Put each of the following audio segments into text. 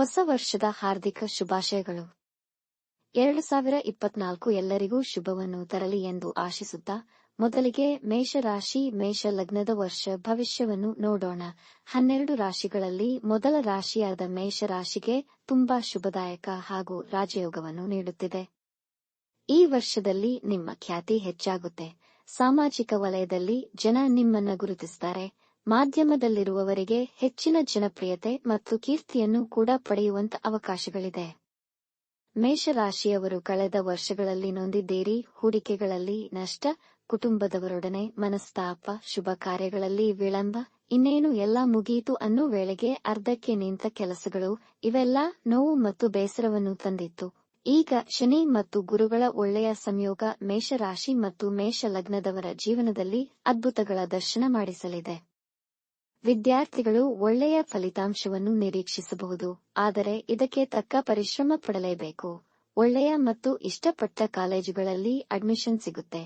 ಹೊಸ ವರ್ಷದ ಹಾರ್ದಿಕ ಶುಭಾಶಯಗಳು. ಎರಡು ಸಾವಿರ ಇಪ್ಪತ್ನಾಲ್ಕು ಎಲ್ಲರಿಗೂ ಶುಭವನ್ನು ತರಲಿ ಎಂದು ಆಶಿಸುತ್ತಾ, ಮೊದಲಿಗೆ ಮೇಷರಾಶಿ ಮೇಷ ಲಗ್ನದ ವರ್ಷ ಭವಿಷ್ಯವನ್ನು ನೋಡೋಣ. ಹನ್ನೆರಡು ರಾಶಿಗಳಲ್ಲಿ ಮೊದಲ ರಾಶಿಯಾದ ಮೇಷರಾಶಿಗೆ ತುಂಬಾ ಶುಭದಾಯಕ ಹಾಗೂ ರಾಜಯೋಗವನ್ನು ನೀಡುತ್ತಿದೆ. ಈ ವರ್ಷದಲ್ಲಿ ನಿಮ್ಮ ಖ್ಯಾತಿ ಹೆಚ್ಚಾಗುತ್ತೆ. ಸಾಮಾಜಿಕ ವಲಯದಲ್ಲಿ ಜನ ನಿಮ್ಮನ್ನ ಗುರುತಿಸುತ್ತಾರೆ ಮಾಧ್ಯಮದಲ್ಲಿರುವವರಿಗೆ ಹೆಚ್ಚಿನ ಜನಪ್ರಿಯತೆ ಮತ್ತು ಕೀರ್ತಿಯನ್ನು ಕೂಡ ಪಡೆಯುವಂತ ಅವಕಾಶಗಳಿದೆ. ಮೇಷರಾಶಿಯವರು ಕಳೆದ ವರ್ಷಗಳಲ್ಲಿ ನೊಂದಿದ್ದೀರಿ, ಹೂಡಿಕೆಗಳಲ್ಲಿ ನಷ್ಟ, ಕುಟುಂಬದವರೊಡನೆ ಮನಸ್ತಾಪ, ಶುಭ ಕಾರ್ಯಗಳಲ್ಲಿ ವಿಳಂಬ, ಇನ್ನೇನು ಎಲ್ಲ ಮುಗಿಯಿತು ಅನ್ನೋ ವೇಳೆಗೆ ಅರ್ಧಕ್ಕೆ ನಿಂತ ಕೆಲಸಗಳು ಇವೆಲ್ಲ ನೋವು ಮತ್ತು ಬೇಸರವನ್ನು ತಂದಿತ್ತು. ಈಗ ಶನಿ ಮತ್ತು ಗುರುಗಳ ಒಳ್ಳೆಯ ಸಂಯೋಗ ಮೇಷರಾಶಿ ಮತ್ತು ಮೇಷ ಲಗ್ನದವರ ಜೀವನದಲ್ಲಿ ಅದ್ಭುತಗಳ ದರ್ಶನ ಮಾಡಿಸಲಿದೆ. ವಿದ್ಯಾರ್ಥಿಗಳು ಒಳ್ಳೆಯ ಫಲಿತಾಂಶವನ್ನು ನಿರೀಕ್ಷಿಸಬಹುದು, ಆದರೆ ಇದಕ್ಕೆ ತಕ್ಕ ಪರಿಶ್ರಮ ಪಡಲೇಬೇಕು. ಒಳ್ಳೆಯ ಮತ್ತು ಇಷ್ಟಪಟ್ಟ ಕಾಲೇಜುಗಳಲ್ಲಿ ಅಡ್ಮಿಷನ್ ಸಿಗುತ್ತೆ.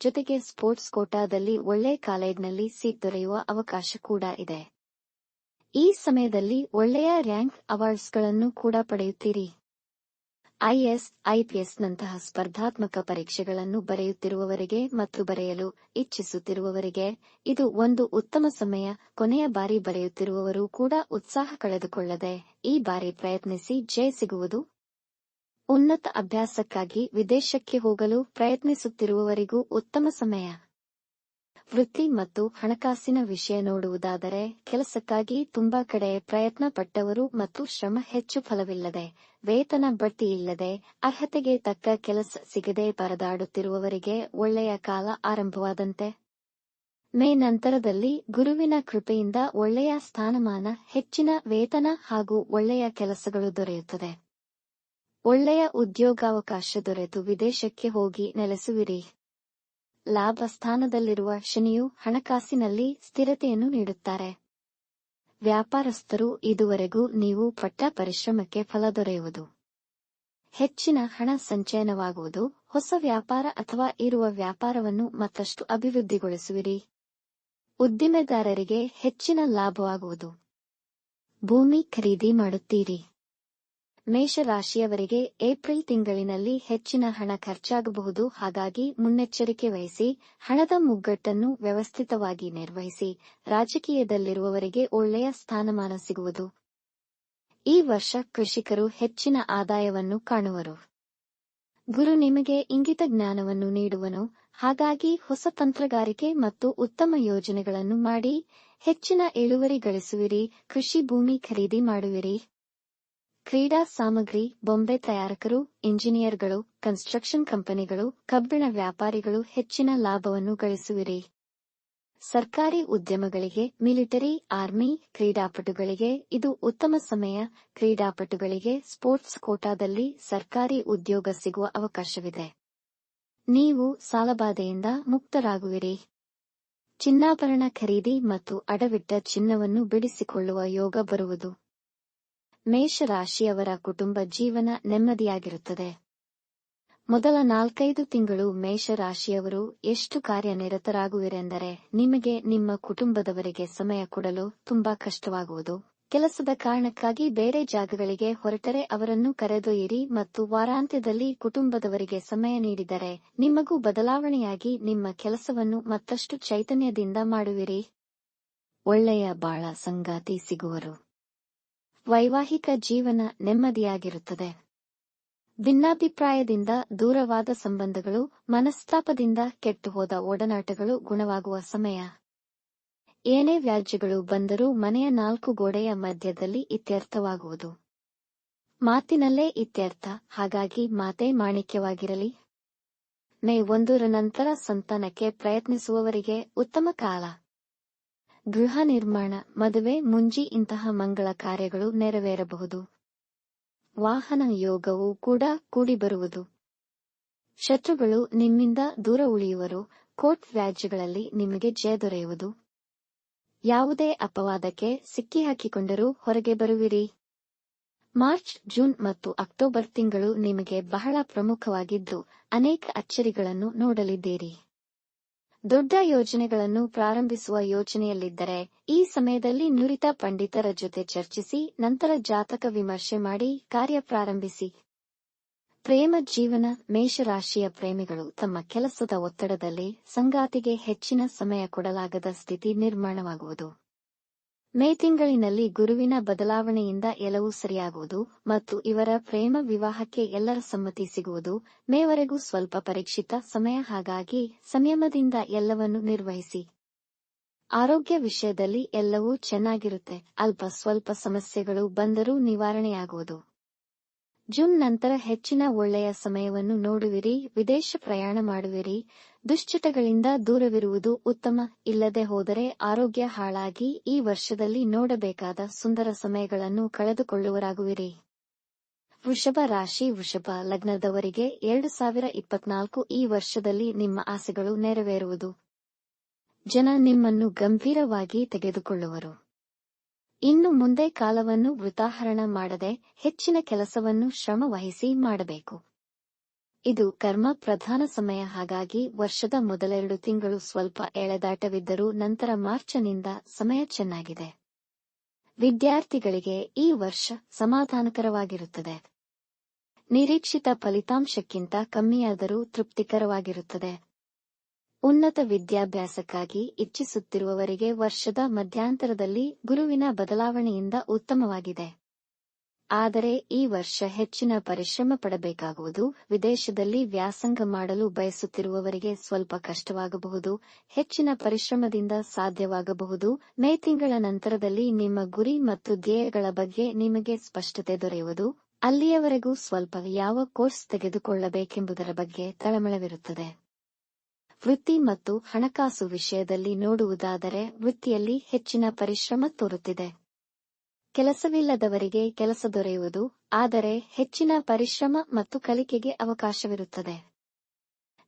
ಜೊತೆಗೆ ಸ್ಪೋರ್ಟ್ಸ್ ಕೋಟಾದಲ್ಲಿ ಒಳ್ಳೆ ಕಾಲೇಜ್ನಲ್ಲಿ ಸೀಟ್ ದೊರೆಯುವ ಅವಕಾಶ ಕೂಡ ಇದೆ. ಈ ಸಮಯದಲ್ಲಿ ಒಳ್ಳೆಯ ರ್ಯಾಂಕ್ ಅವಾರ್ಡ್ಸ್ಗಳನ್ನು ಕೂಡ ಪಡೆಯುತ್ತೀರಿ. ಐಎಸ್ ಐಪಿಎಸ್ನಂತಹ ಸ್ಪರ್ಧಾತ್ಮಕ ಪರೀಕ್ಷೆಗಳನ್ನು ಬರೆಯುತ್ತಿರುವವರಿಗೆ ಮತ್ತು ಬರೆಯಲು ಇಚ್ಛಿಸುತ್ತಿರುವವರಿಗೆ ಇದು ಒಂದು ಉತ್ತಮ ಸಮಯ. ಕೊನೆಯ ಬಾರಿ ಬರೆಯುತ್ತಿರುವವರು ಕೂಡ ಉತ್ಸಾಹ ಕಳೆದುಕೊಳ್ಳದೆ ಈ ಬಾರಿ ಪ್ರಯತ್ನಿಸಿ ಜಯ ಸಿಗುವುದು. ಉನ್ನತ ಅಭ್ಯಾಸಕ್ಕಾಗಿ ವಿದೇಶಕ್ಕೆ ಹೋಗಲು ಪ್ರಯತ್ನಿಸುತ್ತಿರುವವರಿಗೂ ಉತ್ತಮ ಸಮಯ. ವೃತ್ತಿ ಮತ್ತು ಹಣಕಾಸಿನ ವಿಷಯ ನೋಡುವುದಾದರೆ ಕೆಲಸಕ್ಕಾಗಿ ತುಂಬಾ ಕಡೆ ಪ್ರಯತ್ನ ಪಟ್ಟವರು ಮತ್ತು ಶ್ರಮ ಹೆಚ್ಚು ಫಲವಿಲ್ಲದೆ, ವೇತನ ಬಡ್ತಿ ಇಲ್ಲದೆ, ಅರ್ಹತೆಗೆ ತಕ್ಕ ಕೆಲಸ ಸಿಗದೆ ಪರದಾಡುತ್ತಿರುವವರಿಗೆ ಒಳ್ಳೆಯ ಕಾಲ ಆರಂಭವಾದಂತೆ. ಮೇ ನಂತರದಲ್ಲಿ ಗುರುವಿನ ಕೃಪೆಯಿಂದ ಒಳ್ಳೆಯ ಸ್ಥಾನಮಾನ, ಹೆಚ್ಚಿನ ವೇತನ ಹಾಗೂ ಒಳ್ಳೆಯ ಕೆಲಸಗಳು ದೊರೆಯುತ್ತದೆ. ಒಳ್ಳೆಯ ಉದ್ಯೋಗಾವಕಾಶ ದೊರೆತು ವಿದೇಶಕ್ಕೆ ಹೋಗಿ ನೆಲೆಸುವಿರಿ. ಲಾಭ ಸ್ಥಾನದಲ್ಲಿರುವ ಶನಿಯು ಹಣಕಾಸಿನಲ್ಲಿ ಸ್ಥಿರತೆಯನ್ನು ನೀಡುತ್ತಾರೆ. ವ್ಯಾಪಾರಸ್ಥರು, ಇದುವರೆಗೂ ನೀವು ಪಟ್ಟ ಪರಿಶ್ರಮಕ್ಕೆ ಫಲ ದೊರೆಯುವುದು. ಹೆಚ್ಚಿನ ಹಣ ಸಂಚಯನವಾಗುವುದು. ಹೊಸ ವ್ಯಾಪಾರ ಅಥವಾ ಇರುವ ವ್ಯಾಪಾರವನ್ನು ಮತ್ತಷ್ಟು ಅಭಿವೃದ್ಧಿಗೊಳಿಸುವಿರಿ. ಉದ್ದಿಮೆದಾರರಿಗೆ ಹೆಚ್ಚಿನ ಲಾಭವಾಗುವುದು. ಭೂಮಿ ಖರೀದಿ ಮಾಡುತ್ತೀರಿ. ಮೇಷರಾಶಿಯವರಿಗೆ ಏಪ್ರಿಲ್ ತಿಂಗಳಿನಲ್ಲಿ ಹೆಚ್ಚಿನ ಹಣ ಖರ್ಚಾಗಬಹುದು. ಹಾಗಾಗಿ ಮುನ್ನೆಚ್ಚರಿಕೆ ವಹಿಸಿ, ಹಣದ ಮುಗ್ಗಟ್ಟನ್ನು ವ್ಯವಸ್ಥಿತವಾಗಿ ನಿರ್ವಹಿಸಿ, ರಾಜಕೀಯದಲ್ಲಿರುವವರಿಗೆ ಒಳ್ಳೆಯ ಸ್ಥಾನಮಾನ ಸಿಗುವುದು. ಈ ವರ್ಷ ಕೃಷಿಕರು ಹೆಚ್ಚಿನ ಆದಾಯವನ್ನು ಕಾಣುವರು. ಗುರು ನಿಮಗೆ ಇಂಗಿತ ಜ್ಞಾನವನ್ನು ನೀಡುವನು. ಹಾಗಾಗಿ ಹೊಸ ತಂತ್ರಗಾರಿಕೆ ಮತ್ತು ಉತ್ತಮ ಯೋಜನೆಗಳನ್ನು ಮಾಡಿ, ಹೆಚ್ಚಿನ ಇಳುವರಿ ಗಳಿಸುವಿರಿ, ಕೃಷಿ ಭೂಮಿ ಖರೀದಿ ಮಾಡುವಿರಿ. ಕ್ರೀಡಾ ಸಾಮಗ್ರಿ, ಬೊಂಬೆ ತಯಾರಕರು, ಇಂಜಿನಿಯರ್ಗಳು, ಕನ್ಸ್ಟ್ರಕ್ಷನ್ ಕಂಪನಿಗಳು, ಕಬ್ಬಿಣ ವ್ಯಾಪಾರಿಗಳು ಹೆಚ್ಚಿನ ಲಾಭವನ್ನು ಗಳಿಸುವಿರಿ. ಸರ್ಕಾರಿ ಉದ್ಯಮಗಳಿಗೆ, ಮಿಲಿಟರಿ, ಆರ್ಮಿ, ಕ್ರೀಡಾಪಟುಗಳಿಗೆ, ಇದು ಉತ್ತಮ ಸಮಯ, ಕ್ರೀಡಾಪಟುಗಳಿಗೆ ಸ್ಪೋರ್ಟ್ಸ್ ಕೋಟಾದಲ್ಲಿ ಸರ್ಕಾರಿ ಉದ್ಯೋಗ ಸಿಗುವ ಅವಕಾಶವಿದೆ. ನೀವು ಸಾಲಬಾಧೆಯಿಂದ ಮುಕ್ತರಾಗುವಿರಿ. ಚಿನ್ನಾಭರಣ ಖರೀದಿ ಮತ್ತು ಅಡವಿಟ್ಟ ಚಿನ್ನವನ್ನು ಬಿಡಿಸಿಕೊಳ್ಳುವ ಯೋಗ ಬರುವುದು. ಮೇಷರಾಶಿಯವರ ಕುಟುಂಬ ಜೀವನ ನೆಮ್ಮದಿಯಾಗಿರುತ್ತದೆ. ಮೊದಲ ನಾಲ್ಕೈದು ತಿಂಗಳು ಮೇಷರಾಶಿಯವರು ಎಷ್ಟು ಕಾರ್ಯನಿರತರಾಗುವಿರೆಂದರೆ ನಿಮಗೆ ನಿಮ್ಮ ಕುಟುಂಬದವರಿಗೆ ಸಮಯ ಕೊಡಲು ತುಂಬಾ ಕಷ್ಟವಾಗುವುದು. ಕೆಲಸದ ಕಾರಣಕ್ಕಾಗಿ ಬೇರೆ ಜಾಗಗಳಿಗೆ ಹೊರಟರೆ ಅವರನ್ನು ಕರೆದೊಯ್ಯಿರಿ ಮತ್ತು ವಾರಾಂತ್ಯದಲ್ಲಿ ಕುಟುಂಬದವರಿಗೆ ಸಮಯ ನೀಡಿದರೆ ನಿಮಗೂ ಬದಲಾವಣೆಯಾಗಿ ನಿಮ್ಮ ಕೆಲಸವನ್ನು ಮತ್ತಷ್ಟು ಚೈತನ್ಯದಿಂದ ಮಾಡುವಿರಿ. ಒಳ್ಳೆಯ ಬಾಳ ಸಂಗಾತಿ ಸಿಗುವರು. ವೈವಾಹಿಕ ಜೀವನ ನೆಮ್ಮದಿಯಾಗಿರುತ್ತದೆ. ಭಿನ್ನಾಭಿಪ್ರಾಯದಿಂದ ದೂರವಾದ ಸಂಬಂಧಗಳು, ಮನಸ್ತಾಪದಿಂದ ಕೆಟ್ಟುಹೋದ ಒಡನಾಟಗಳು ಗುಣವಾಗುವ ಸಮಯ. ಏನೇ ವ್ಯಾಜ್ಯಗಳು ಬಂದರೂ ಮನೆಯ ನಾಲ್ಕು ಗೋಡೆಯ ಮಧ್ಯದಲ್ಲಿ ಇತ್ಯರ್ಥವಾಗುವುದು. ಮಾತಿನಲ್ಲೇ ಇತ್ಯರ್ಥ, ಹಾಗಾಗಿ ಮಾತೇ ಮಾಣಿಕ್ಯವಾಗಿರಲಿ. ಮೇ ಒಂದರ ನಂತರ ಸಂತಾನಕ್ಕೆ ಪ್ರಯತ್ನಿಸುವವರಿಗೆ ಉತ್ತಮ ಕಾಲ. ಗೃಹ ನಿರ್ಮಾಣ ಮದುವೆ, ಮುಂಜಿ ಇಂತಹ ಮಂಗಳ ಕಾರ್ಯಗಳು ನೆರವೇರಬಹುದು. ವಾಹನ ಯೋಗವು ಕೂಡ ಕೂಡಿಬರುವುದು ಶತ್ರುಗಳು ನಿಮ್ಮಿಂದ ದೂರ ಉಳಿಯುವರು, ಕೋರ್ಟ್ ವ್ಯಾಜ್ಯಗಳಲ್ಲಿ ನಿಮಗೆ ಜಯ ದೊರೆಯುವುದು. ಯಾವುದೇ ಅಪವಾದಕ್ಕೆ ಸಿಕ್ಕಿ ಹಾಕಿಕೊಂಡರೂ ಹೊರಗೆ ಬರುವಿರಿ. ಮಾರ್ಚ್, ಜೂನ್ ಮತ್ತು ಅಕ್ಟೋಬರ್ ತಿಂಗಳು ನಿಮಗೆ ಬಹಳ ಪ್ರಮುಖವಾಗಿದ್ದು, ಅನೇಕ ಅಚ್ಚರಿಗಳನ್ನು ನೋಡಲಿದ್ದೀರಿ. ದೊಡ್ಡ ಯೋಜನೆಗಳನ್ನು ಪ್ರಾರಂಭಿಸುವ ಯೋಜನೆಯಲ್ಲಿದ್ದರೆ ಈ ಸಮಯದಲ್ಲಿ ನುರಿತ ಪಂಡಿತರ ಜೊತೆ ಚರ್ಚಿಸಿ, ನಂತರ ಜಾತಕ ವಿಮರ್ಶೆ ಮಾಡಿ, ಕಾರ್ಯ ಪ್ರಾರಂಭಿಸಿ. ಪ್ರೇಮ ಜೀವನ ಮೇಷರಾಶಿಯ ಪ್ರೇಮಿಗಳು ತಮ್ಮ ಕೆಲಸದ ಒತ್ತಡದಲ್ಲಿ ಸಂಗಾತಿಗೆ ಹೆಚ್ಚಿನ ಸಮಯ ಕೊಡಲಾಗದ ಸ್ಥಿತಿ ನಿರ್ಮಾಣವಾಗುವುದು. ಮೇ ತಿಂಗಳಿನಲ್ಲಿ ಗುರುವಿನ ಬದಲಾವಣೆಯಿಂದ ಎಲ್ಲವೂ ಸರಿಯಾಗುವುದು ಮತ್ತು ಇವರ ಪ್ರೇಮ ವಿವಾಹಕ್ಕೆ ಎಲ್ಲರ ಸಮ್ಮತಿ ಸಿಗುವುದು ಮೇವರೆಗೂ ಸ್ವಲ್ಪ ಪರೀಕ್ಷಿತ ಸಮಯ, ಹಾಗಾಗಿ ಸಂಯಮದಿಂದ ಎಲ್ಲವನ್ನು ನಿರ್ವಹಿಸಿ. ಆರೋಗ್ಯ ವಿಷಯದಲ್ಲಿ ಎಲ್ಲವೂ ಚೆನ್ನಾಗಿರುತ್ತೆ. ಅಲ್ಪ ಸ್ವಲ್ಪ ಸಮಸ್ಯೆಗಳು ಬಂದರೂ ನಿವಾರಣೆಯಾಗುವುದು. ಜೂನ್ ನಂತರ ಹೆಚ್ಚಿನ ಒಳ್ಳೆಯ ಸಮಯವನ್ನು ನೋಡುವಿರಿ, ವಿದೇಶ ಪ್ರಯಾಣ ಮಾಡುವಿರಿ. ದುಶ್ಚಟಗಳಿಂದ ದೂರವಿರುವುದು ಉತ್ತಮ, ಇಲ್ಲದೆ ಹೋದರೆ ಆರೋಗ್ಯ ಹಾಳಾಗಿ ಈ ವರ್ಷದಲ್ಲಿ ನೋಡಬೇಕಾದ ಸುಂದರ ಸಮಯಗಳನ್ನು ಕಳೆದುಕೊಳ್ಳುವರಾಗುವಿರಿ. ವೃಷಭ ರಾಶಿ, ವೃಷಭ ಲಗ್ನದವರಿಗೆ ಎರಡು ಸಾವಿರ ಇಪ್ಪತ್ನಾಲ್ಕು ಈ ವರ್ಷದಲ್ಲಿ ನಿಮ್ಮ ಆಸೆಗಳು ನೆರವೇರುವುದು. ಜನ ನಿಮ್ಮನ್ನು ಗಂಭೀರವಾಗಿ ತೆಗೆದುಕೊಳ್ಳುವರು. ಇನ್ನು ಮುಂದೆ ಕಾಲವನ್ನು ವೃತಾಹರಣ ಮಾಡದೆ ಹೆಚ್ಚಿನ ಕೆಲಸವನ್ನು ಶ್ರಮ ವಹಿಸಿ ಮಾಡಬೇಕು. ಇದು ಕರ್ಮ ಪ್ರಧಾನ ಸಮಯ. ಹಾಗಾಗಿ ವರ್ಷದ ಮೊದಲೆರಡು ತಿಂಗಳು ಸ್ವಲ್ಪ ಎಳೆದಾಟವಿದ್ದರೂ ನಂತರ ಮಾರ್ಚನಿಂದ ಸಮಯ ಚೆನ್ನಾಗಿದೆ. ವಿದ್ಯಾರ್ಥಿಗಳಿಗೆ ಈ ವರ್ಷ ಸಮಾಧಾನಕರವಾಗಿರುತ್ತದೆ. ನಿರೀಕ್ಷಿತ ಫಲಿತಾಂಶಕ್ಕಿಂತ ಕಮ್ಮಿಯಾದರೂ ತೃಪ್ತಿಕರವಾಗಿರುತ್ತದೆ. ಉನ್ನತ ವಿದ್ಯಾಭ್ಯಾಸಕ್ಕಾಗಿ ಇಚ್ಛಿಸುತ್ತಿರುವವರಿಗೆ ವರ್ಷದ ಮಧ್ಯಾಂತರದಲ್ಲಿ ಗುರುವಿನ ಬದಲಾವಣೆಯಿಂದ ಉತ್ತಮವಾಗಿದೆ. ಆದರೆ ಈ ವರ್ಷ ಹೆಚ್ಚಿನ ಪರಿಶ್ರಮ ಪಡಬೇಕಾಗುವುದು, ವಿದೇಶದಲ್ಲಿ ವ್ಯಾಸಂಗ ಮಾಡಲು ಬಯಸುತ್ತಿರುವವರಿಗೆ ಸ್ವಲ್ಪ ಕಷ್ಟವಾಗಬಹುದು, ಹೆಚ್ಚಿನ ಪರಿಶ್ರಮದಿಂದ ಸಾಧ್ಯವಾಗಬಹುದು. ಮೇ ತಿಂಗಳ ನಂತರದಲ್ಲಿ ನಿಮ್ಮ ಗುರಿ ಮತ್ತು ಧ್ಯೇಯಗಳ ಬಗ್ಗೆ ನಿಮಗೆ ಸ್ಪಷ್ಟತೆ ದೊರೆಯುವುದು, ಅಲ್ಲಿಯವರೆಗೂ ಸ್ವಲ್ಪ ಯಾವ ಕೋರ್ಸ್ ತೆಗೆದುಕೊಳ್ಳಬೇಕೆಂಬುದರ ಬಗ್ಗೆ ತಳಮಳವಿರುತ್ತದೆ. ವೃತ್ತಿ ಮತ್ತು ಹಣಕಾಸು ವಿಷಯದಲ್ಲಿ ನೋಡುವುದಾದರೆ ವೃತ್ತಿಯಲ್ಲಿ ಹೆಚ್ಚಿನ ಪರಿಶ್ರಮ ತೋರುತ್ತಿದೆ. ಕೆಲಸವಿಲ್ಲದವರಿಗೆ ಕೆಲಸ ದೊರೆಯುವುದು, ಆದರೆ ಹೆಚ್ಚಿನ ಪರಿಶ್ರಮ ಮತ್ತು ಕಲಿಕೆಗೆ ಅವಕಾಶವಿರುತ್ತದೆ.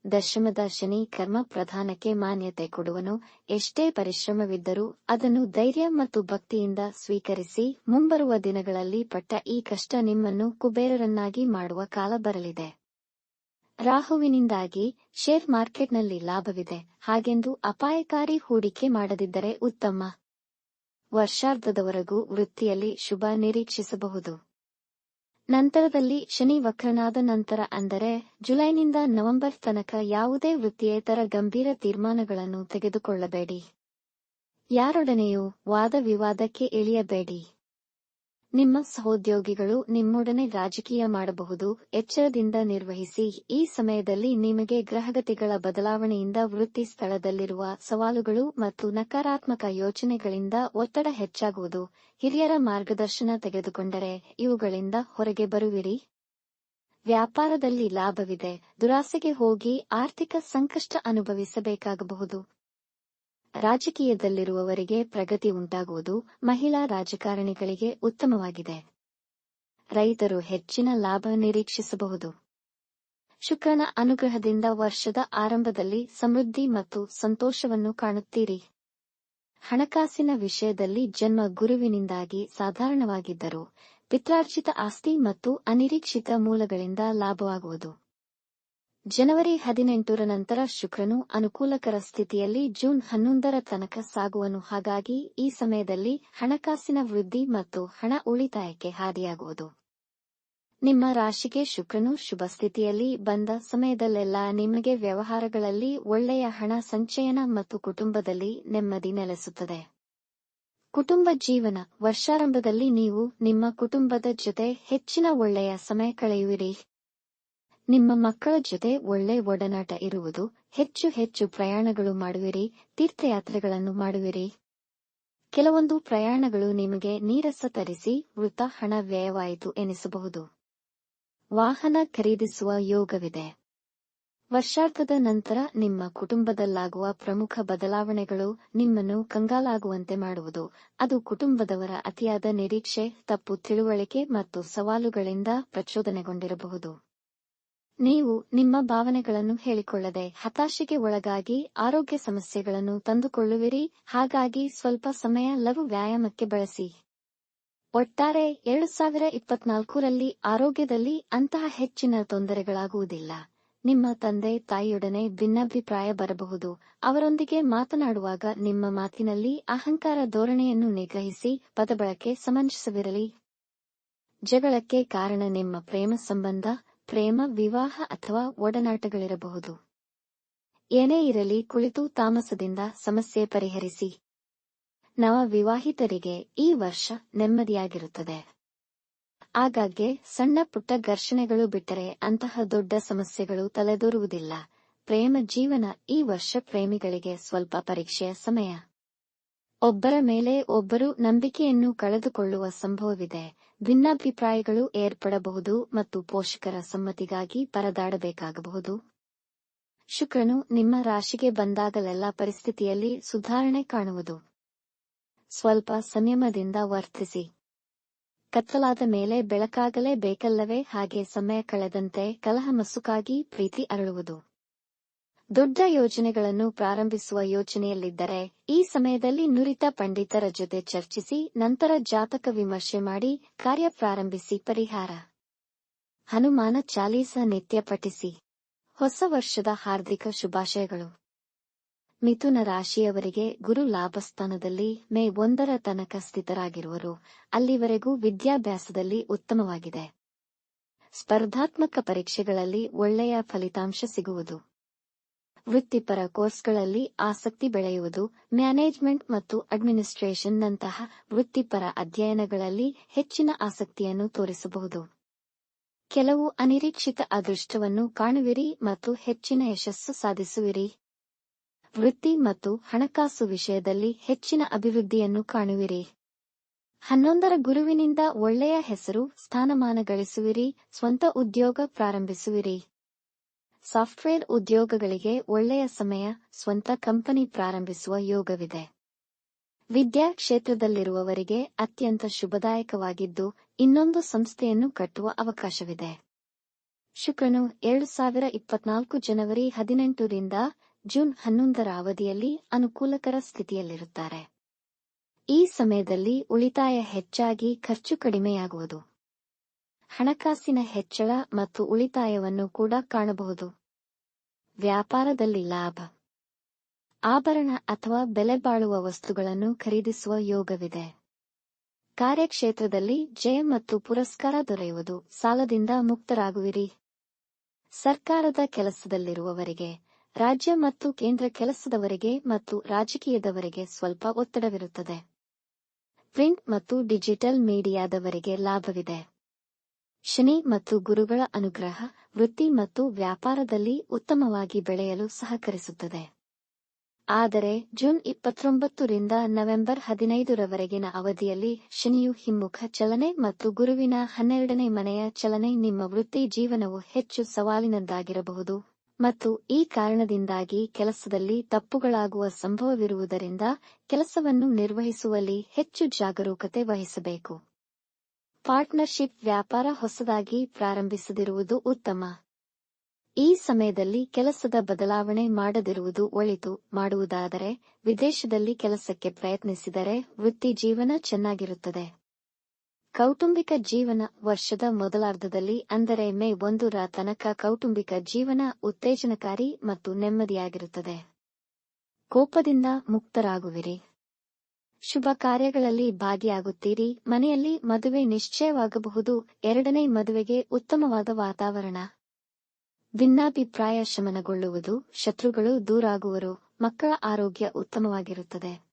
ದಶಮದ ಶನಿ ಕರ್ಮ ಪ್ರಧಾನಕ್ಕೆ ಮಾನ್ಯತೆ ಕೊಡುವನು, ಎಷ್ಟೇ ಪರಿಶ್ರಮವಿದ್ದರೂ ಅದನ್ನು ಧೈರ್ಯ ಮತ್ತು ಭಕ್ತಿಯಿಂದ ಸ್ವೀಕರಿಸಿ ಮುಂಬರುವ ದಿನಗಳಲ್ಲಿ ಪಟ್ಟ ಈ ಕಷ್ಟ ನಿಮ್ಮನ್ನು ಕುಬೇರರನ್ನಾಗಿ ಮಾಡುವ ಕಾಲ ಬರಲಿದೆ. ರಾಹುವಿನಿಂದಾಗಿ ಶೇರ್ ಮಾರ್ಕೆಟ್ನಲ್ಲಿ ಲಾಭವಿದೆ. ಹಾಗೆಂದು ಅಪಾಯಕಾರಿ ಹೂಡಿಕೆ ಮಾಡದಿದ್ದರೆ ಉತ್ತಮ. ವರ್ಷಾರ್ಧದವರೆಗೂ ವೃತ್ತಿಯಲ್ಲಿ ಶುಭ ನಿರೀಕ್ಷಿಸಬಹುದು. ನಂತರದಲ್ಲಿ ಶನಿ ವಕ್ರನಾದ ನಂತರ ಅಂದರೆ ಜುಲೈನಿಂದ ನವೆಂಬರ್ ತನಕ ಯಾವುದೇ ವೃತ್ತಿಯೇತರ ಗಂಭೀರ ತೀರ್ಮಾನಗಳನ್ನು ತೆಗೆದುಕೊಳ್ಳಬೇಡಿ. ಯಾರೊಡನೆಯೂ ವಾದ ವಿವಾದಕ್ಕೆ ಇಳಿಯಬೇಡಿ. ನಿಮ್ಮ ಸಹೋದ್ಯೋಗಿಗಳು ನಿಮ್ಮೊಡನೆ ರಾಜಕೀಯ ಮಾಡಬಹುದು, ಎಚ್ಚರದಿಂದ ನಿರ್ವಹಿಸಿ, ಈ ಸಮಯದಲ್ಲಿ ನಿಮಗೆ ಗ್ರಹಗತಿಗಳ ಬದಲಾವಣೆಯಿಂದ ವೃತ್ತಿ ಸ್ಥಳದಲ್ಲಿರುವ ಸವಾಲುಗಳು ಮತ್ತು ನಕಾರಾತ್ಮಕ ಯೋಚನೆಗಳಿಂದ ಒತ್ತಡ ಹೆಚ್ಚಾಗುವುದು. ಹಿರಿಯರ ಮಾರ್ಗದರ್ಶನ ತೆಗೆದುಕೊಂಡರೆ ಇವುಗಳಿಂದ ಹೊರಗೆ ಬರುವಿರಿ. ವ್ಯಾಪಾರದಲ್ಲಿ ಲಾಭವಿದೆ. ದುರಾಸೆಗೆ ಹೋಗಿ ಆರ್ಥಿಕ ಸಂಕಷ್ಟ ಅನುಭವಿಸಬೇಕಾಗಬಹುದು. ರಾಜಕೀಯದಲ್ಲಿರುವವರಿಗೆ ಪ್ರಗತಿ ಉಂಟಾಗುವುದು ಮಹಿಳಾ ರಾಜಕಾರಣಿಗಳಿಗೆ ಉತ್ತಮವಾಗಿದೆ. ರೈತರು ಹೆಚ್ಚಿನ ಲಾಭ ನಿರೀಕ್ಷಿಸಬಹುದು. ಶುಕ್ರನ ಅನುಗ್ರಹದಿಂದ ವರ್ಷದ ಆರಂಭದಲ್ಲಿ ಸಮೃದ್ಧಿ ಮತ್ತು ಸಂತೋಷವನ್ನು ಕಾಣುತ್ತೀರಿ. ಹಣಕಾಸಿನ ವಿಷಯದಲ್ಲಿ ಜನ್ಮ ಗುರುವಿನಿಂದಾಗಿ ಸಾಧಾರಣವಾಗಿದ್ದರು ಪಿತ್ರಾರ್ಜಿತ ಆಸ್ತಿ ಮತ್ತು ಅನಿರೀಕ್ಷಿತ ಮೂಲಗಳಿಂದ ಲಾಭವಾಗುವುದು. ಜನವರಿ ಹದಿನೆಂಟರ ನಂತರ ಶುಕ್ರನು ಅನುಕೂಲಕರ ಸ್ಥಿತಿಯಲ್ಲಿ ಜೂನ್ ಹನ್ನೊಂದರ ತನಕ ಸಾಗುವನು. ಹಾಗಾಗಿ ಈ ಸಮಯದಲ್ಲಿ ಹಣಕಾಸಿನ ವೃದ್ಧಿ ಮತ್ತು ಹಣ ಉಳಿತಾಯಕ್ಕೆ ಹಾದಿಯಾಗುವುದು. ನಿಮ್ಮ ರಾಶಿಗೆ ಶುಕ್ರನು ಶುಭ ಸ್ಥಿತಿಯಲ್ಲಿ ಬಂದ ಸಮಯದಲ್ಲೆಲ್ಲ ನಿಮಗೆ ವ್ಯವಹಾರಗಳಲ್ಲಿ ಒಳ್ಳೆಯ ಹಣ ಸಂಚಯನ ಮತ್ತು ಕುಟುಂಬದಲ್ಲಿ ನೆಮ್ಮದಿ ನೆಲೆಸುತ್ತದೆ. ಕುಟುಂಬ ಜೀವನ. ವರ್ಷಾರಂಭದಲ್ಲಿ ನೀವು ನಿಮ್ಮ ಕುಟುಂಬದ ಜೊತೆ ಹೆಚ್ಚಿನ ಒಳ್ಳೆಯ ಸಮಯ ಕಳೆಯುವಿರಿ. ನಿಮ್ಮ ಮಕ್ಕಳ ಜೊತೆ ಒಳ್ಳೆ ಒಡನಾಟ ಇರುವುದು, ಹೆಚ್ಚು ಹೆಚ್ಚು ಪ್ರಯಾಣಗಳು ಮಾಡುವಿರಿ, ತೀರ್ಥಯಾತ್ರೆಗಳನ್ನು ಮಾಡುವಿರಿ. ಕೆಲವೊಂದು ಪ್ರಯಾಣಗಳು ನಿಮಗೆ ನೀರಸ ತರಿಸಿ ವೃತ ಹಣ ವ್ಯಯವಾಯಿತು ಎನಿಸಬಹುದು. ವಾಹನ ಖರೀದಿಸುವ ಯೋಗವಿದೆ. ವರ್ಷಾರ್ಧದ ನಂತರ ನಿಮ್ಮ ಕುಟುಂಬದಲ್ಲಾಗುವ ಪ್ರಮುಖ ಬದಲಾವಣೆಗಳು ನಿಮ್ಮನ್ನು ಕಂಗಾಲಾಗುವಂತೆ ಮಾಡುವುದು. ಅದು ಕುಟುಂಬದವರ ಅತಿಯಾದ ನಿರೀಕ್ಷೆ, ತಪ್ಪು ತಿಳುವಳಿಕೆ ಮತ್ತು ಸವಾಲುಗಳಿಂದ ಪ್ರಚೋದನೆಗೊಂಡಿರಬಹುದು. ನೀವು ನಿಮ್ಮ ಭಾವನೆಗಳನ್ನು ಹೇಳಿಕೊಳ್ಳದೆ ಹತಾಶೆಗೆ ಒಳಗಾಗಿ ಆರೋಗ್ಯ ಸಮಸ್ಯೆಗಳನ್ನು ತಂದುಕೊಳ್ಳುವಿರಿ. ಹಾಗಾಗಿ ಸ್ವಲ್ಪ ಸಮಯ ಲಘು ವ್ಯಾಯಾಮಕ್ಕೆ ಬಳಸಿ. ಒಟ್ಟಾರೆ ಎರಡು ಸಾವಿರ ಇಪ್ಪತ್ನಾಲ್ಕರಲ್ಲಿ ಆರೋಗ್ಯದಲ್ಲಿ ಅಂತಹ ಹೆಚ್ಚಿನ ತೊಂದರೆಗಳಾಗುವುದಿಲ್ಲ. ನಿಮ್ಮ ತಂದೆ ತಾಯಿಯೊಡನೆ ಭಿನ್ನಾಭಿಪ್ರಾಯ ಬರಬಹುದು. ಅವರೊಂದಿಗೆ ಮಾತನಾಡುವಾಗ ನಿಮ್ಮ ಮಾತಿನಲ್ಲಿ ಅಹಂಕಾರ ಧೋರಣೆಯನ್ನು ನಿಗ್ರಹಿಸಿ ಪದಬಳಕೆ ಸಮಂಜಸವಿರಲಿ. ಜಗಳಕ್ಕೆ ಕಾರಣ ನಿಮ್ಮ ಪ್ರೇಮ ಸಂಬಂಧ. ಪ್ರೇಮ, ವಿವಾಹ ಅಥವಾ ಒಡನಾಟಗಳಿರಬಹುದು. ಏನೇ ಇರಲಿ ಕುಳಿತು ತಾಮಸದಿಂದ ಸಮಸ್ಯೆ ಪರಿಹರಿಸಿ. ನವ ವಿವಾಹಿತರಿಗೆ ಈ ವರ್ಷ ನೆಮ್ಮದಿಯಾಗಿರುತ್ತದೆ. ಆಗಾಗ್ಗೆ ಸಣ್ಣ ಪುಟ್ಟ ಘರ್ಷಣೆಗಳು ಬಿಟ್ಟರೆ ಅಂತಹ ದೊಡ್ಡ ಸಮಸ್ಯೆಗಳು ತಲೆದೋರುವುದಿಲ್ಲ. ಪ್ರೇಮ ಜೀವನ ಈ ವರ್ಷ ಪ್ರೇಮಿಗಳಿಗೆ ಸ್ವಲ್ಪ ಪರೀಕ್ಷೆಯ ಸಮಯ. ಒಬ್ಬರ ಮೇಲೆ ಒಬ್ಬರು ನಂಬಿಕೆಯನ್ನು ಕಳೆದುಕೊಳ್ಳುವ ಸಂಭವವಿದೆ. ಭಿನ್ನಾಭಿಪ್ರಾಯಗಳು ಏರ್ಪಡಬಹುದು ಮತ್ತು ಪೋಷಕರ ಸಮ್ಮತಿಗಾಗಿ ಪರದಾಡಬೇಕಾಗಬಹುದು. ಶುಕ್ರನು ನಿಮ್ಮ ರಾಶಿಗೆ ಬಂದಾಗಲೆಲ್ಲ ಪರಿಸ್ಥಿತಿಯಲ್ಲಿ ಸುಧಾರಣೆ ಕಾಣುವುದು. ಸ್ವಲ್ಪ ಸಂಯಮದಿಂದ ವರ್ತಿಸಿ. ಕತ್ತಲಾದ ಮೇಲೆ ಬೆಳಕಾಗಲೇ ಬೇಕಲ್ಲವೇ? ಹಾಗೆ ಸಮಯ ಕಳೆದಂತೆ ಕಲಹ ಮಸುಕಾಗಿ ಪ್ರೀತಿ ಅರಳುವುದು. ದೊಡ್ಡ ಯೋಜನೆಗಳನ್ನು ಪ್ರಾರಂಭಿಸುವ ಯೋಚನೆಯಲ್ಲಿದ್ದರೆ ಈ ಸಮಯದಲ್ಲಿ ನುರಿತ ಪಂಡಿತರ ಜೊತೆ ಚರ್ಚಿಸಿ, ನಂತರ ಜಾತಕ ವಿಮರ್ಶೆ ಮಾಡಿ, ಕಾರ್ಯ ಪ್ರಾರಂಭಿಸಿ ಪರಿಹಾರ. ಹನುಮಾನ ಚಾಲೀಸ ನಿತ್ಯ ಪಠಿಸಿ. ಹೊಸ ವರ್ಷದ ಹಾರ್ದಿಕ ಶುಭಾಶಯಗಳು. ಮಿಥುನ ರಾಶಿಯವರಿಗೆ ಗುರು ಲಾಭಸ್ಥಾನದಲ್ಲಿ ಮೇ ಒಂದರ ತನಕ ಸ್ಥಿತರಾಗಿರುವರು. ಅಲ್ಲಿವರೆಗೂ ವಿದ್ಯಾಭ್ಯಾಸದಲ್ಲಿ ಉತ್ತಮವಾಗಿದೆ. ಸ್ಪರ್ಧಾತ್ಮಕ ಪರೀಕ್ಷೆಗಳಲ್ಲಿ ಒಳ್ಳೆಯ ಫಲಿತಾಂಶ ಸಿಗುವುದು. ವೃತ್ತಿಪರ ಕೋರ್ಸ್ಗಳಲ್ಲಿ ಆಸಕ್ತಿ ಬೆಳೆಯುವುದು, ಮ್ಯಾನೇಜ್ಮೆಂಟ್ ಮತ್ತು ಅಡ್ಮಿನಿಸ್ಟ್ರೇಷನ್ನಂತಹ ವೃತ್ತಿಪರ ಅಧ್ಯಯನಗಳಲ್ಲಿ ಹೆಚ್ಚಿನ ಆಸಕ್ತಿಯನ್ನು ತೋರಿಸಬಹುದು. ಕೆಲವು ಅನಿರೀಕ್ಷಿತ ಅದೃಷ್ಟವನ್ನು ಕಾಣುವಿರಿ ಮತ್ತು ಹೆಚ್ಚಿನ ಯಶಸ್ಸು ಸಾಧಿಸುವಿರಿ. ವೃತ್ತಿ ಮತ್ತು ಹಣಕಾಸು ವಿಷಯದಲ್ಲಿ ಹೆಚ್ಚಿನ ಅಭಿವೃದ್ಧಿಯನ್ನು ಕಾಣುವಿರಿ. ಹನ್ನೊಂದರ ಗುರುವಿನಿಂದ ಒಳ್ಳೆಯ ಹೆಸರು ಸ್ಥಾನಮಾನ ಗಳಿಸುವಿರಿ, ಸ್ವಂತ ಉದ್ಯೋಗ ಪ್ರಾರಂಭಿಸುವಿರಿ. ಸಾಫ್ಟ್ವೇರ್ ಉದ್ಯೋಗಗಳಿಗೆ ಒಳ್ಳೆಯ ಸಮಯ, ಸ್ವಂತ ಕಂಪನಿ ಪ್ರಾರಂಭಿಸುವ ಯೋಗವಿದೆ. ವಿದ್ಯಾ ಕ್ಷೇತ್ರದಲ್ಲಿರುವವರಿಗೆ ಅತ್ಯಂತ ಶುಭದಾಯಕವಾಗಿದ್ದು, ಇನ್ನೊಂದು ಸಂಸ್ಥೆಯನ್ನು ಕಟ್ಟುವ ಅವಕಾಶವಿದೆ. ಶುಕ್ರನು ಎರಡು ಸಾವಿರ ಇಪ್ಪತ್ನಾಲ್ಕು ಜನವರಿ ಹದಿನೆಂಟರಿಂದ ಜೂನ್ ಹನ್ನೊಂದರ ಅವಧಿಯಲ್ಲಿ ಅನುಕೂಲಕರ ಸ್ಥಿತಿಯಲ್ಲಿರುತ್ತಾರೆ. ಈ ಸಮಯದಲ್ಲಿ ಉಳಿತಾಯ ಹೆಚ್ಚಾಗಿ ಖರ್ಚು ಕಡಿಮೆಯಾಗುವುದು. ಹಣಕಾಸಿನ ಹೆಚ್ಚಳ ಮತ್ತು ಉಳಿತಾಯವನ್ನು ಕೂಡ ಕಾಣಬಹುದು. ವ್ಯಾಪಾರದಲ್ಲಿ ಲಾಭ. ಆಭರಣ ಅಥವಾ ಬೆಲೆ ಬಾಳುವ ವಸ್ತುಗಳನ್ನು ಖರೀದಿಸುವ ಯೋಗವಿದೆ. ಕಾರ್ಯಕ್ಷೇತ್ರದಲ್ಲಿ ಜಯ ಮತ್ತು ಪುರಸ್ಕಾರ ದೊರೆಯುವುದು ಸಾಲದಿಂದ ಮುಕ್ತರಾಗುವಿರಿ. ಸರ್ಕಾರದ ಕೆಲಸದಲ್ಲಿರುವವರಿಗೆ, ರಾಜ್ಯ ಮತ್ತು ಕೇಂದ್ರ ಕೆಲಸದವರಿಗೆ ಮತ್ತು ರಾಜಕೀಯದವರಿಗೆ ಸ್ವಲ್ಪ ಒತ್ತಡವಿರುತ್ತದೆ. ಪ್ರಿಂಟ್ ಮತ್ತು ಡಿಜಿಟಲ್ ಮೀಡಿಯಾದವರಿಗೆ ಲಾಭವಿದೆ. ಶನಿ ಮತ್ತು ಗುರುಗಳ ಅನುಗ್ರಹ ವೃತ್ತಿ ಮತ್ತು ವ್ಯಾಪಾರದಲ್ಲಿ ಉತ್ತಮವಾಗಿ ಬೆಳೆಯಲು ಸಹಕರಿಸುತ್ತದೆ. ಆದರೆ ಜೂನ್ ಇಪ್ಪತ್ತೊಂಬತ್ತರಿಂದ ನವೆಂಬರ್ ಹದಿನೈದರವರೆಗಿನ ಅವಧಿಯಲ್ಲಿ ಶನಿಯು ಹಿಮ್ಮುಖ ಚಲನೆ ಮತ್ತು ಗುರುವಿನ ಹನ್ನೆರಡನೇ ಮನೆಯ ಚಲನೆ ನಿಮ್ಮ ವೃತ್ತಿ ಜೀವನವು ಹೆಚ್ಚು ಸವಾಲಿನದ್ದಾಗಿರಬಹುದು ಮತ್ತು ಈ ಕಾರಣದಿಂದಾಗಿ ಕೆಲಸದಲ್ಲಿ ತಪ್ಪುಗಳಾಗುವ ಸಂಭವವಿರುವುದರಿಂದ ಕೆಲಸವನ್ನು ನಿರ್ವಹಿಸುವಲ್ಲಿ ಹೆಚ್ಚು ಜಾಗರೂಕತೆ ವಹಿಸಬೇಕು. ಪಾರ್ಟ್ನರ್ಶಿಪ್ ವ್ಯಾಪಾರ ಹೊಸದಾಗಿ ಪ್ರಾರಂಭಿಸದಿರುವುದು ಉತ್ತಮ. ಈ ಸಮಯದಲ್ಲಿ ಕೆಲಸದ ಬದಲಾವಣೆ ಮಾಡದಿರುವುದು ಒಳಿತು ಮಾಡುವುದಾದರೆ, ವಿದೇಶದಲ್ಲಿ ಕೆಲಸಕ್ಕೆ ಪ್ರಯತ್ನಿಸಿದರೆ ವೃತ್ತಿ ಜೀವನ ಚೆನ್ನಾಗಿರುತ್ತದೆ. ಕೌಟುಂಬಿಕ ಜೀವನ ವರ್ಷದ ಮೊದಲಾರ್ಧದಲ್ಲಿ ಅಂದರೆ ಮೇ ಒಂದರ ತನಕ ಕೌಟುಂಬಿಕ ಜೀವನ ಉತ್ತೇಜನಕಾರಿ ಮತ್ತು ನೆಮ್ಮದಿಯಾಗಿರುತ್ತದೆ. ಕೋಪದಿಂದ ಮುಕ್ತರಾಗುವಿರಿ. ಶುಭ ಕಾರ್ಯಗಳಲ್ಲಿ ಭಾಗಿಯಾಗುತ್ತೀರಿ. ಮನೆಯಲ್ಲಿ ಮದುವೆ ನಿಶ್ಚಯವಾಗಬಹುದು. ಎರಡನೇ ಮದುವೆಗೆ ಉತ್ತಮವಾದ ವಾತಾವರಣ. ಭಿನ್ನಾಭಿಪ್ರಾಯ ಶಮನಗೊಳ್ಳುವುದು. ಶತ್ರುಗಳು ದೂರಾಗುವರು. ಮಕ್ಕಳ ಆರೋಗ್ಯ ಉತ್ತಮವಾಗಿರುತ್ತದೆ.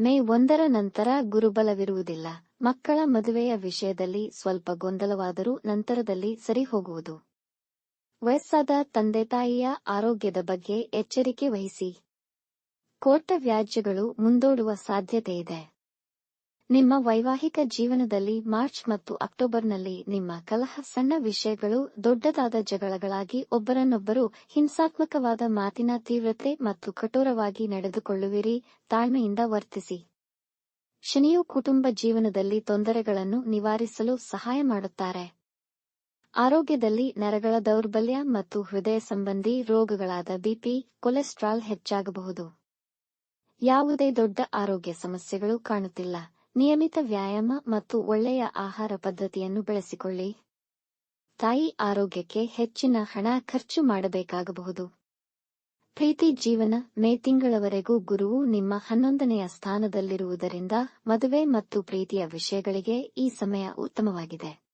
ಮೇ ಒಂದರ ನಂತರ ಗುರುಬಲವಿರುವುದಿಲ್ಲ. ಮಕ್ಕಳ ಮದುವೆಯ ವಿಷಯದಲ್ಲಿ ಸ್ವಲ್ಪ ಗೊಂದಲವಾದರೂ ನಂತರದಲ್ಲಿ ಸರಿಹೋಗುವುದು. ವಯಸ್ಸಾದ ತಂದೆ ತಾಯಿಯ ಆರೋಗ್ಯದ ಬಗ್ಗೆ ಎಚ್ಚರಿಕೆ ವಹಿಸಿ. ಕೋರ್ಟ ವ್ಯಾಜ್ಯಗಳು ಮುಂದೂಡುವ ಸಾಧ್ಯತೆಯಿದೆ ನಿಮ್ಮ ವೈವಾಹಿಕ ಜೀವನದಲ್ಲಿ ಮಾರ್ಚ್ ಮತ್ತು ಅಕ್ಟೋಬರ್ನಲ್ಲಿ ನಿಮ್ಮ ಕಲಹ ಸಣ್ಣ ವಿಷಯಗಳು, ದೊಡ್ಡದಾದ ಜಗಳಗಳಾಗಿ ಒಬ್ಬರನ್ನೊಬ್ಬರು ಹಿಂಸಾತ್ಮಕವಾದ ಮಾತಿನ ತೀವ್ರತೆ ಮತ್ತು ಕಠೋರವಾಗಿ ನಡೆದುಕೊಳ್ಳುವಿರಿ, ತಾಳ್ಮೆಯಿಂದ ವರ್ತಿಸಿ. ಶನಿಯು ಕುಟುಂಬ ಜೀವನದಲ್ಲಿ ತೊಂದರೆಗಳನ್ನು ನಿವಾರಿಸಲು ಸಹಾಯ ಮಾಡುತ್ತಾರೆ. ಆರೋಗ್ಯದಲ್ಲಿ ನರಗಳ ದೌರ್ಬಲ್ಯ ಮತ್ತು ಹೃದಯ ಸಂಬಂಧಿ ರೋಗಗಳಾದ ಬಿಪಿ ಕೊಲೆಸ್ಟ್ರಾಲ್ ಹೆಚ್ಚಾಗಬಹುದು. ಯಾವುದೇ ದೊಡ್ಡ ಆರೋಗ್ಯ ಸಮಸ್ಯೆಗಳು ಕಾಣುತ್ತಿಲ್ಲ. ನಿಯಮಿತ ವ್ಯಾಯಾಮ ಮತ್ತು ಒಳ್ಳೆಯ ಆಹಾರ ಪದ್ಧತಿಯನ್ನು ಬೆಳೆಸಿಕೊಳ್ಳಿ. ತಾಯಿ ಆರೋಗ್ಯಕ್ಕೆ ಹೆಚ್ಚಿನ ಹಣ ಖರ್ಚು ಮಾಡಬೇಕಾಗಬಹುದು. ಪ್ರೀತಿ ಜೀವನ, ಮೇ ತಿಂಗಳವರೆಗೂ ಗುರುವು ನಿಮ್ಮ ಹನ್ನೊಂದನೆಯ ಸ್ಥಾನದಲ್ಲಿರುವುದರಿಂದ ಮದುವೆ ಮತ್ತು ಪ್ರೀತಿಯ ವಿಷಯಗಳಿಗೆ ಈ ಸಮಯ ಉತ್ತಮವಾಗಿದೆ.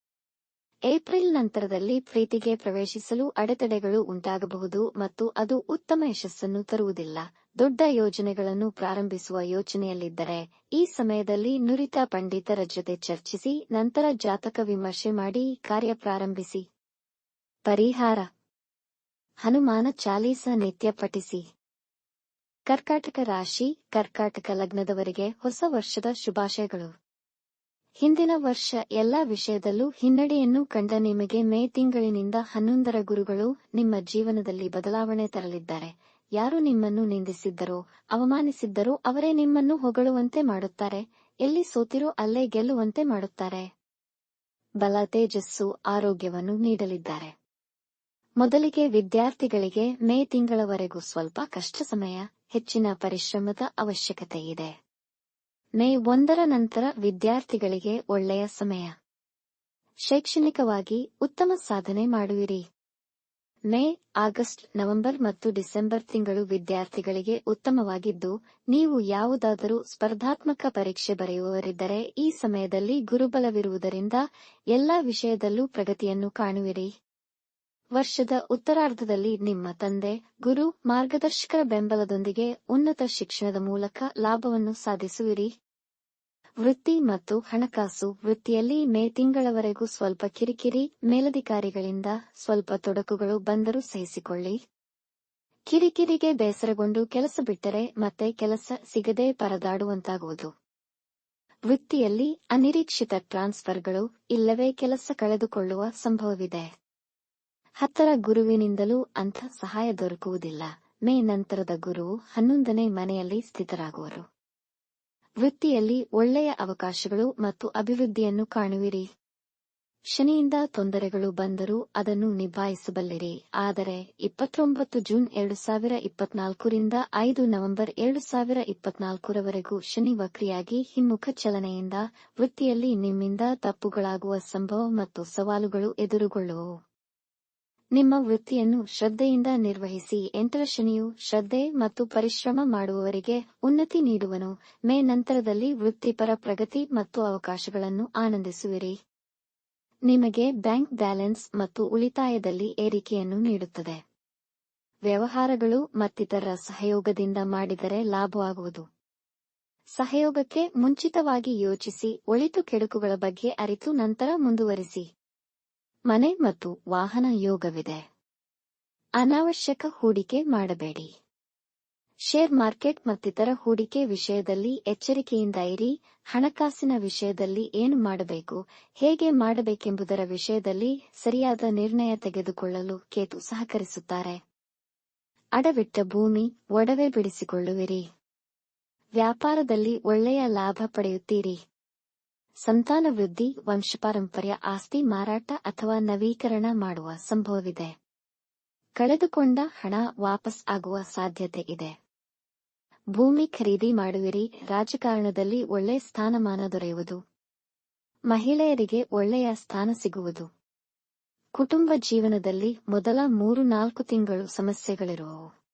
ಏಪ್ರಿಲ್ ನಂತರದಲ್ಲಿ ಪ್ರೀತಿಗೆ ಪ್ರವೇಶಿಸಲು ಅಡೆತಡೆಗಳು ಉಂಟಾಗಬಹುದು ಮತ್ತು ಅದು ಉತ್ತಮ ಯಶಸ್ಸನ್ನು ತರುವುದಿಲ್ಲ. ದೊಡ್ಡ ಯೋಜನೆಗಳನ್ನು ಪ್ರಾರಂಭಿಸುವ ಯೋಚನೆಯಲ್ಲಿದ್ದರೆ, ಈ ಸಮಯದಲ್ಲಿ ನುರಿತ ಪಂಡಿತರ ಜೊತೆ ಚರ್ಚಿಸಿ, ನಂತರ ಜಾತಕ ವಿಮರ್ಶೆ ಮಾಡಿ, ಕಾರ್ಯ ಪ್ರಾರಂಭಿಸಿ. ಪರಿಹಾರ. ಹನುಮಾನ ಚಾಲೀಸ ನಿತ್ಯ ಪಠಿಸಿ. ಕರ್ಕಾಟಕ ರಾಶಿ, ಕರ್ಕಾಟಕ ಲಗ್ನದವರಿಗೆ ಹೊಸ ವರ್ಷದ ಶುಭಾಶಯಗಳು. ಹಿಂದಿನ ವರ್ಷ ಎಲ್ಲ ವಿಷಯದಲ್ಲೂ ಹಿನ್ನಡೆಯನ್ನು ಕಂಡ ನಿಮಗೆ ಮೇ ತಿಂಗಳಿನಿಂದ ಹನ್ನೊಂದರ ಗುರುಗಳು ನಿಮ್ಮ ಜೀವನದಲ್ಲಿ ಬದಲಾವಣೆ ತರಲಿದ್ದಾರೆ. ಯಾರು ನಿಮ್ಮನ್ನು ನಿಂದಿಸಿದ್ದರೋ, ಅವಮಾನಿಸಿದ್ದರೋ ಅವರೇ ನಿಮ್ಮನ್ನು ಹೊಗಳುವಂತೆ ಮಾಡುತ್ತಾರೆ. ಎಲ್ಲಿ ಸೋತಿರೋ ಅಲ್ಲೇ ಗೆಲ್ಲುವಂತೆ ಮಾಡುತ್ತಾರೆ. ಬಲ, ತೇಜಸ್ಸು, ಆರೋಗ್ಯವನ್ನು ನೀಡಲಿದ್ದಾರೆ. ಮೊದಲಿಗೆ ವಿದ್ಯಾರ್ಥಿಗಳಿಗೆ ಮೇ ತಿಂಗಳವರೆಗೂ ಸ್ವಲ್ಪ ಕಷ್ಟ ಸಮಯ ಹೆಚ್ಚಿನ ಪರಿಶ್ರಮದ ಅವಶ್ಯಕತೆ ಇದೆ. ಮೇ ಒಂದರ ನಂತರ ವಿದ್ಯಾರ್ಥಿಗಳಿಗೆ ಒಳ್ಳೆಯ ಸಮಯ. ಶೈಕ್ಷಣಿಕವಾಗಿ ಉತ್ತಮ ಸಾಧನೆ ಮಾಡುವಿರಿ. ಮೇ, ಆಗಸ್ಟ್, ನವೆಂಬರ್ ಮತ್ತು ಡಿಸೆಂಬರ್ ತಿಂಗಳು ವಿದ್ಯಾರ್ಥಿಗಳಿಗೆ ಉತ್ತಮವಾಗಿದ್ದು, ನೀವು ಯಾವುದಾದರೂ ಸ್ಪರ್ಧಾತ್ಮಕ ಪರೀಕ್ಷೆ ಬರೆಯುವವರಿದ್ದರೆ ಈ ಸಮಯದಲ್ಲಿ ಗುರುಬಲವಿರುವುದರಿಂದ ಎಲ್ಲಾ ವಿಷಯದಲ್ಲೂ ಪ್ರಗತಿಯನ್ನು ಕಾಣುವಿರಿ. ವರ್ಷದ ಉತ್ತರಾರ್ಧದಲ್ಲಿ ನಿಮ್ಮ ತಂದೆ, ಗುರು, ಮಾರ್ಗದರ್ಶಕರ ಬೆಂಬಲದೊಂದಿಗೆ ಉನ್ನತ ಶಿಕ್ಷಣದ ಮೂಲಕ ಲಾಭವನ್ನು ಸಾಧಿಸುವಿರಿ. ವೃತ್ತಿ ಮತ್ತು ಹಣಕಾಸು ವೃತ್ತಿಯಲ್ಲಿ ಮೇ ತಿಂಗಳವರೆಗೂ ಸ್ವಲ್ಪ ಕಿರಿಕಿರಿ, ಮೇಲಧಿಕಾರಿಗಳಿಂದ ಸ್ವಲ್ಪ ತೊಡಕುಗಳು ಬಂದರೂ ಸಹಿಸಿಕೊಳ್ಳಿ. ಕಿರಿಕಿರಿಗೆ ಬೇಸರಗೊಂಡು ಕೆಲಸ ಬಿಟ್ಟರೆ ಮತ್ತೆ ಕೆಲಸ ಸಿಗದೆ ಪರದಾಡುವಂತಾಗುವುದು. ವೃತ್ತಿಯಲ್ಲಿ ಅನಿರೀಕ್ಷಿತ ಟ್ರಾನ್ಸ್ಫರ್ಗಳು ಇಲ್ಲವೇ ಕೆಲಸ ಕಳೆದುಕೊಳ್ಳುವ ಸಂಭವವಿದೆ. ಹತ್ತರ ಗುರುವಿನಿಂದಲೂ ಅಂಥ ಸಹಾಯ ದೊರಕುವುದಿಲ್ಲ. ಮೇ ನಂತರದ ಗುರು ಹನ್ನೊಂದನೇ ಮನೆಯಲ್ಲಿ ಸ್ಥಿತರಾಗುವರು. ವೃತ್ತಿಯಲ್ಲಿ ಒಳ್ಳೆಯ ಅವಕಾಶಗಳು ಮತ್ತು ಅಭಿವೃದ್ಧಿಯನ್ನು ಕಾಣುವಿರಿ. ಶನಿಯಿಂದ ತೊಂದರೆಗಳು ಬಂದರೂ ಅದನ್ನು ನಿಭಾಯಿಸಬಲ್ಲಿರಿ. ಆದರೆ ಇಪ್ಪತ್ತೊಂಬತ್ತು ಜೂನ್ ಎರಡು ಸಾವಿರ ಇಪ್ಪತ್ನಾಲ್ಕರಿಂದ ಐದು ನವೆಂಬರ್ ಎರಡು ಸಾವಿರ ಇಪ್ಪತ್ನಾಲ್ಕರವರೆಗೂ ಶನಿ ವಕ್ರಿಯಾಗಿ ಹಿಮ್ಮುಖ ಚಲನೆಯಿಂದ ವೃತ್ತಿಯಲ್ಲಿ ನಿಮ್ಮಿಂದ ತಪ್ಪುಗಳಾಗುವ ಸಂಭವ ಮತ್ತು ಸವಾಲುಗಳು ಎದುರುಗೊಳ್ಳುವವು ನಿಮ್ಮ ವೃತ್ತಿಯನ್ನು ಶ್ರದ್ಧೆಯಿಂದ ನಿರ್ವಹಿಸಿ ಎಂಟರ ಶನಿಯು ಶ್ರದ್ಧೆ ಮತ್ತು ಪರಿಶ್ರಮ ಮಾಡುವವರಿಗೆ ಉನ್ನತಿ ನೀಡುವನು. ಮೇ ನಂತರದಲ್ಲಿ ವೃತ್ತಿಪರ ಪ್ರಗತಿ ಮತ್ತು ಅವಕಾಶಗಳನ್ನು ಆನಂದಿಸುವಿರಿ. ನಿಮಗೆ ಬ್ಯಾಂಕ್ ಬ್ಯಾಲೆನ್ಸ್ ಮತ್ತು ಉಳಿತಾಯದಲ್ಲಿ ಏರಿಕೆಯನ್ನು ನೀಡುತ್ತದೆ. ವ್ಯವಹಾರಗಳು ಮತ್ತಿತರ ಸಹಯೋಗದಿಂದ ಮಾಡಿದರೆ ಲಾಭವಾಗುವುದು. ಸಹಯೋಗಕ್ಕೆ ಮುಂಚಿತವಾಗಿ ಯೋಚಿಸಿ, ಒಳಿತು ಕೆಡುಕುಗಳ ಬಗ್ಗೆ ಅರಿತು ನಂತರ ಮುಂದುವರಿಸಿ. ಮನೆ ಮತ್ತು ವಾಹನ ಯೋಗವಿದೆ. ಅನಾವಶ್ಯಕ ಹೂಡಿಕೆ ಮಾಡಬೇಡಿ. ಶೇರ್ ಮಾರ್ಕೆಟ್ ಮತ್ತಿತರ ಹೂಡಿಕೆ ವಿಷಯದಲ್ಲಿ ಎಚ್ಚರಿಕೆಯಿಂದ ಇರಿ. ಹಣಕಾಸಿನ ವಿಷಯದಲ್ಲಿ ಏನು ಮಾಡಬೇಕು, ಹೇಗೆ ಮಾಡಬೇಕೆಂಬುದರ ವಿಷಯದಲ್ಲಿ ಸರಿಯಾದ ನಿರ್ಣಯ ತೆಗೆದುಕೊಳ್ಳಲು ಕೇತು ಸಹಕರಿಸುತ್ತಾರೆ. ಅಡವಿಟ್ಟ ಭೂಮಿ, ಒಡವೆ ಬಿಡಿಸಿಕೊಳ್ಳುವಿರಿ. ವ್ಯಾಪಾರದಲ್ಲಿ ಒಳ್ಳೆಯ ಲಾಭ ಪಡೆಯುತ್ತೀರಿ. ಸಂತಾನ ವೃದ್ಧಿ, ವಂಶಪಾರಂಪರ್ಯ, ಆಸ್ತಿ ಮಾರಾಟ ಅಥವಾ ನವೀಕರಣ ಮಾಡುವ ಸಂಭವವಿದೆ. ಕಳೆದುಕೊಂಡ ಹಣ ವಾಪಸ್ ಆಗುವ ಸಾಧ್ಯತೆ ಇದೆ. ಭೂಮಿ ಖರೀದಿ ಮಾಡುವಿರಿ, ರಾಜಕಾರಣದಲ್ಲಿ ಒಳ್ಳೆ ಸ್ಥಾನಮಾನ ದೊರೆಯುವುದು. ಮಹಿಳೆಯರಿಗೆ ಒಳ್ಳೆಯ ಸ್ಥಾನ ಸಿಗುವುದು. ಕುಟುಂಬ ಜೀವನದಲ್ಲಿ ಮೊದಲ ಮೂರು ನಾಲ್ಕು ತಿಂಗಳು ಸಮಸ್ಯೆಗಳಿರುವವು.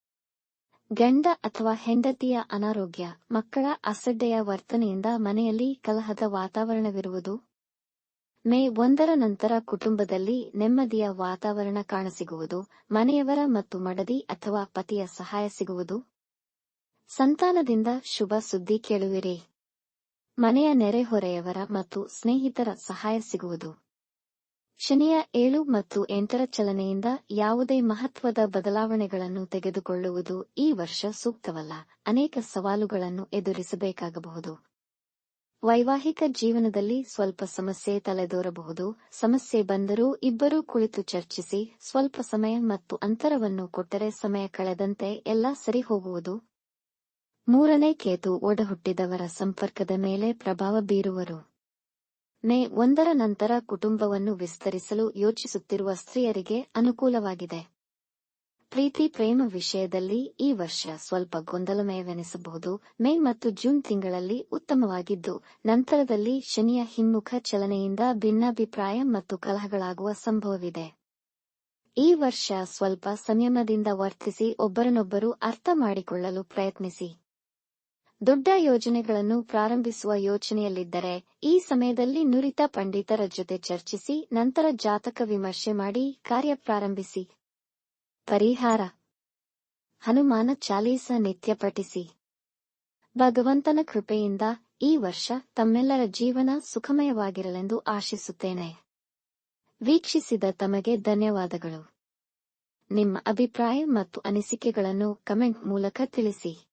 ಗಂಡ ಅಥವಾ ಹೆಂಡತಿಯ ಅನಾರೋಗ್ಯ, ಮಕ್ಕಳ ಅಸಡ್ಡೆಯ ವರ್ತನೆಯಿಂದ ಮನೆಯಲ್ಲಿ ಕಲಹದ ವಾತಾವರಣವಿರುವುದು. ಮೇ ಒಂದರ ನಂತರ ಕುಟುಂಬದಲ್ಲಿ ನೆಮ್ಮದಿಯ ವಾತಾವರಣ ಕಾಣಸಿಗುವುದು, ಮನೆಯವರ ಮತ್ತು ಮಡದಿ ಅಥವಾ ಪತಿಯ ಸಹಾಯ ಸಿಗುವುದು. ಸಂತಾನದಿಂದ ಶುಭ ಸುದ್ದಿ ಕೇಳುವಿರಿ. ಮನೆಯ ನೆರೆಹೊರೆಯವರ ಮತ್ತು ಸ್ನೇಹಿತರ ಸಹಾಯ ಸಿಗುವುದು. ಶನಿಯ ಏಳು ಮತ್ತು ಎಂಟರ ಚಲನೆಯಿಂದ ಯಾವುದೇ ಮಹತ್ವದ ಬದಲಾವಣೆಗಳನ್ನು ತೆಗೆದುಕೊಳ್ಳುವುದು ಈ ವರ್ಷ ಸೂಕ್ತವಲ್ಲ. ಅನೇಕ ಸವಾಲುಗಳನ್ನು ಎದುರಿಸಬೇಕಾಗಬಹುದು. ವೈವಾಹಿಕ ಜೀವನದಲ್ಲಿ ಸ್ವಲ್ಪ ಸಮಸ್ಯೆ ತಲೆದೋರಬಹುದು. ಸಮಸ್ಯೆ ಬಂದರೂ ಇಬ್ಬರೂ ಕುಳಿತು ಚರ್ಚಿಸಿ ಸ್ವಲ್ಪ ಸಮಯ ಮತ್ತು ಅಂತರವನ್ನು ಕೊಟ್ಟರೆ ಸಮಯ ಕಳೆದಂತೆ ಎಲ್ಲ ಸರಿ ಹೋಗುವುದು. ಮೂರನೇ ಕೇತು ಒಡಹುಟ್ಟಿದವರ ಸಂಪರ್ಕದ ಮೇಲೆ ಪ್ರಭಾವ ಬೀರುವರು. ಮೇ ಒಂದರ ನಂತರ ಕುಟುಂಬವನ್ನು ವಿಸ್ತರಿಸಲು ಯೋಚಿಸುತ್ತಿರುವ ಸ್ತ್ರೀಯರಿಗೆ ಅನುಕೂಲವಾಗಿದೆ. ಪ್ರೀತಿ ಪ್ರೇಮ ವಿಷಯದಲ್ಲಿ ಈ ವರ್ಷ ಸ್ವಲ್ಪ ಗೊಂದಲಮಯವೆನಿಸಬಹುದು. ಮೇ ಮತ್ತು ಜೂನ್ ತಿಂಗಳಲ್ಲಿ ಉತ್ತಮವಾಗಿದ್ದು, ನಂತರದಲ್ಲಿ ಶನಿಯ ಹಿಮ್ಮುಖ ಚಲನೆಯಿಂದ ಭಿನ್ನಾಭಿಪ್ರಾಯ ಮತ್ತು ಕಲಹಗಳಾಗುವ ಸಂಭವವಿದೆ. ಈ ವರ್ಷ ಸ್ವಲ್ಪ ಸಂಯಮದಿಂದ ವರ್ತಿಸಿ ಒಬ್ಬರನ್ನೊಬ್ಬರು ಅರ್ಥ ಮಾಡಿಕೊಳ್ಳಲು ಪ್ರಯತ್ನಿಸಿ. ದೊಡ್ಡ ಯೋಜನೆಗಳನ್ನು ಪ್ರಾರಂಭಿಸುವ ಯೋಚನೆಯಲ್ಲಿದ್ದರೆ, ಈ ಸಮಯದಲ್ಲಿ ನುರಿತ ಪಂಡಿತರ ಜೊತೆ ಚರ್ಚಿಸಿ, ನಂತರ ಜಾತಕ ವಿಮರ್ಶೆ ಮಾಡಿ, ಕಾರ್ಯ ಪ್ರಾರಂಭಿಸಿ. ಪರಿಹಾರ. ಹನುಮಾನ ಚಾಲೀಸ ನಿತ್ಯ ಪಠಿಸಿ. ಭಗವಂತನ ಕೃಪೆಯಿಂದ ಈ ವರ್ಷ ತಮ್ಮೆಲ್ಲರ ಜೀವನ ಸುಖಮಯವಾಗಿರಲೆಂದು ಆಶಿಸುತ್ತೇನೆ. ವೀಕ್ಷಿಸಿದ ತಮಗೆ ಧನ್ಯವಾದಗಳು. ನಿಮ್ಮ ಅಭಿಪ್ರಾಯ ಮತ್ತು ಅನಿಸಿಕೆಗಳನ್ನು ಕಮೆಂಟ್ ಮೂಲಕ ತಿಳಿಸಿ.